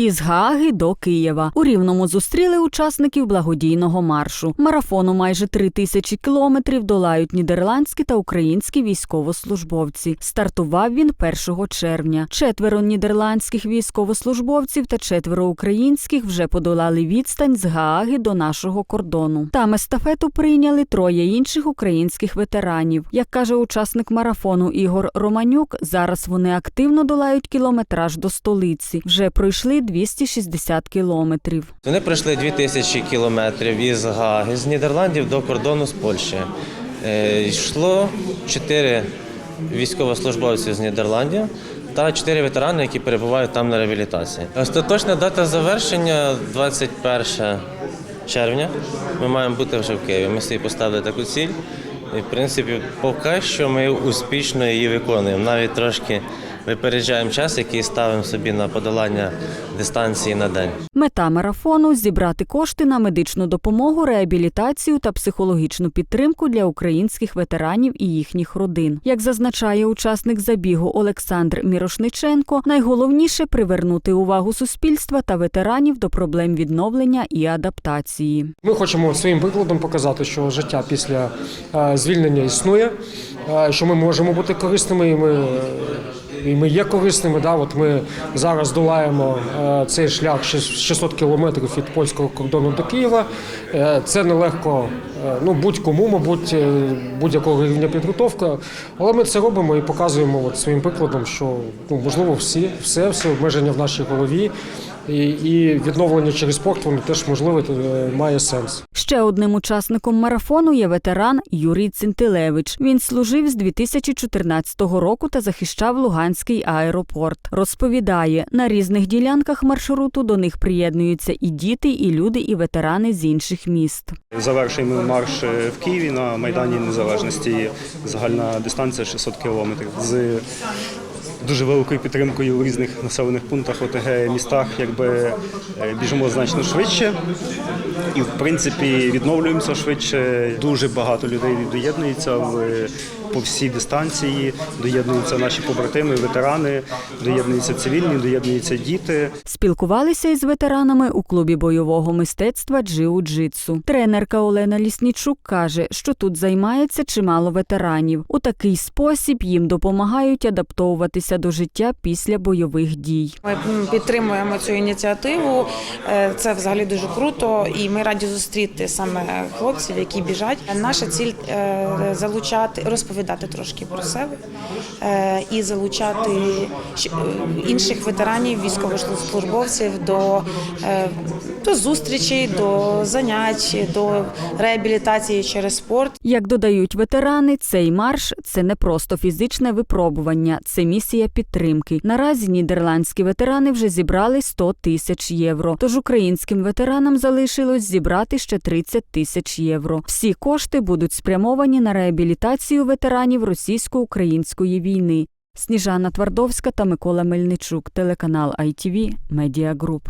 Із Гааги до Києва у Рівному зустріли учасників благодійного маршу. Марафону майже три тисячі кілометрів долають нідерландські та українські військовослужбовці. Стартував він 1 червня. Четверо нідерландських військовослужбовців та четверо українських вже подолали відстань з Гааги до нашого кордону. Там естафету прийняли троє інших українських ветеранів. Як каже учасник марафону Ігор Романюк, зараз вони активно долають кілометраж до столиці. Вже пройшли 260 кілометрів. Вони пройшли 2000 кілометрів із Гаги, з Нідерландів до кордону з Польщі. Е, Йшло 4 військовослужбовці з Нідерландів та 4 ветерани, які перебувають там на реабілітації. Остаточна дата завершення 21 червня. Ми маємо бути вже в Києві. Ми собі поставили таку ціль. І, в принципі, поки що ми успішно її виконуємо. Навіть трошки випереджаємо час, який ставимо собі на подолання дистанції на день. Мета марафону зібрати кошти на медичну допомогу, реабілітацію та психологічну підтримку для українських ветеранів і їхніх родин. Як зазначає учасник забігу Олександр Мірошниченко, найголовніше привернути увагу суспільства та ветеранів до проблем відновлення і адаптації. Ми хочемо своїм прикладом показати, що життя після е, звільнення існує, е, що ми можемо бути корисними, і ми, і ми є корисними. Да? От ми зараз долаємо е, цей шлях шіс- 600 кілометрів від польського кордону до Києва. Е, Це нелегко е, ну, будь-кому, мабуть, будь-якого рівня підготовка. Але ми це робимо і показуємо от своїм прикладом, що ну, можливо всі, все, все обмеження в нашій голові. І, відновлення через спорт воно теж можливо е, має сенс. Ще одним учасником марафону є ветеран Юрій Цинтилевич. Він служив з 2014 року та захищав Луганський аеропорт. Розповідає, на різних ділянках маршруту до них приєднуються і діти, і люди, і ветерани з інших міст. Завершуємо марш е, в Києві на Майдані Незалежності. Загальна дистанція 600 кілометрів. З дуже великою підтримкою у різних населених пунктах ОТГ містах, якби е, біжимо значно швидше. І в принципі відновлюємося швидше. Дуже багато людей доєднується в по всій дистанції. Доєднуються наші побратими, ветерани, доєднуються цивільні, доєднуються діти. Спілкувалися із ветеранами у клубі бойового мистецтва джиу-джитсу. Тренерка Олена Ліснічук каже, що тут займається чимало ветеранів. У такий спосіб їм допомагають адаптовуватися до життя після бойових дій. Ми підтримуємо цю ініціативу. Е, Це взагалі дуже круто, і ми раді зустріти саме хлопців, які біжать. Наша ціль е, залучати, розповідати трошки про себе е, і залучати е, інших ветеранів, військовослужбовців до, е, до зустрічей, до занять, до реабілітації через спорт. Як додають ветерани, цей марш це не просто фізичне випробування, це місія підтримки. Наразі нідерландські ветерани вже зібрали 100 тисяч євро. Тож українським ветеранам залишилось зібрати ще 30 тисяч євро. Всі кошти будуть спрямовані на реабілітацію ветеранів російсько-української війни. Сніжана Твардовська та Микола Мельничук, телеканал ITV, Медіа Груп.